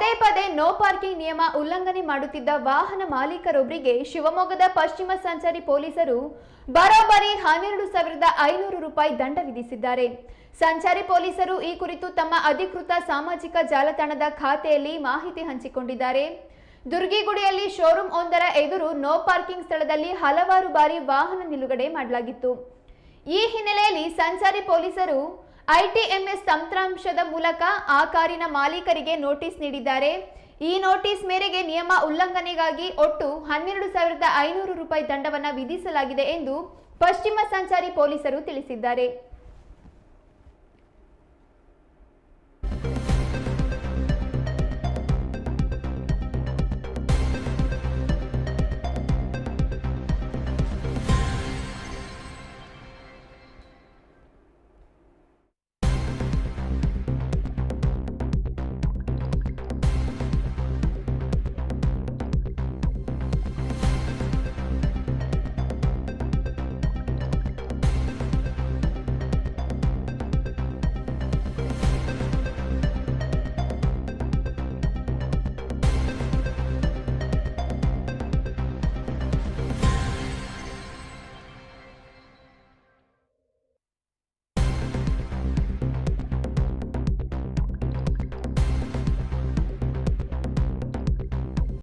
ಪದೇ ಪದೇ no parking ನಿಯಮ ಉಲ್ಲಂಘನೆ ಮಾಡುತ್ತಿದ್ದ ವಾಹನ ಮಾಲೀಕರೊಬ್ಬರಿಗೆ ಶಿವಮೊಗ್ಗದ ಪಶ್ಚಿಮ ಸಂಚಾರಿ ಪೊಲೀಸರು ಬರೋಬ್ಬರಿ ಹನ್ನೆರಡು ಸಾವಿರದ ಐನೂರು ರೂಪಾಯಿ ದಂಡ ವಿಧಿಸಿದ್ದಾರೆ. ಸಂಚಾರಿ ಪೊಲೀಸರು ಈ ಕುರಿತು ತಮ್ಮ ಅಧಿಕೃತ ಸಾಮಾಜಿಕ ಜಾಲತಾಣದ ಖಾತೆಯಲ್ಲಿ ಮಾಹಿತಿ ಹಂಚಿಕೊಂಡಿದ್ದಾರೆ. ದುರ್ಗಿಗುಡಿಯಲ್ಲಿ ಶೋರೂಮ್ ಒಂದರ ಎದುರು ನೋ ಪಾರ್ಕಿಂಗ್ ಸ್ಥಳದಲ್ಲಿ ಹಲವಾರು ಬಾರಿ ವಾಹನ ನಿಲುಗಡೆ ಮಾಡಲಾಗಿತ್ತು. ಈ ಹಿನ್ನೆಲೆಯಲ್ಲಿ ಸಂಚಾರಿ ಪೊಲೀಸರು ಐಟಿಎಂಎಸ್ ತಂತ್ರಾಂಶದ ಮೂಲಕ ಆ ಕಾರಿನ ಮಾಲೀಕರಿಗೆ ನೋಟಿಸ್ ನೀಡಿದ್ದಾರೆ. ಈ ನೋಟಿಸ್ ಮೇರೆಗೆ ನಿಯಮ ಉಲ್ಲಂಘನೆಗಾಗಿ ಒಟ್ಟು ಹನ್ನೆರಡು ಸಾವಿರದ ಐನೂರು ರೂಪಾಯಿ ದಂಡವನ್ನು ವಿಧಿಸಲಾಗಿದೆ ಎಂದು ಪಶ್ಚಿಮ ಸಂಚಾರಿ ಪೊಲೀಸರು ತಿಳಿಸಿದ್ದಾರೆ.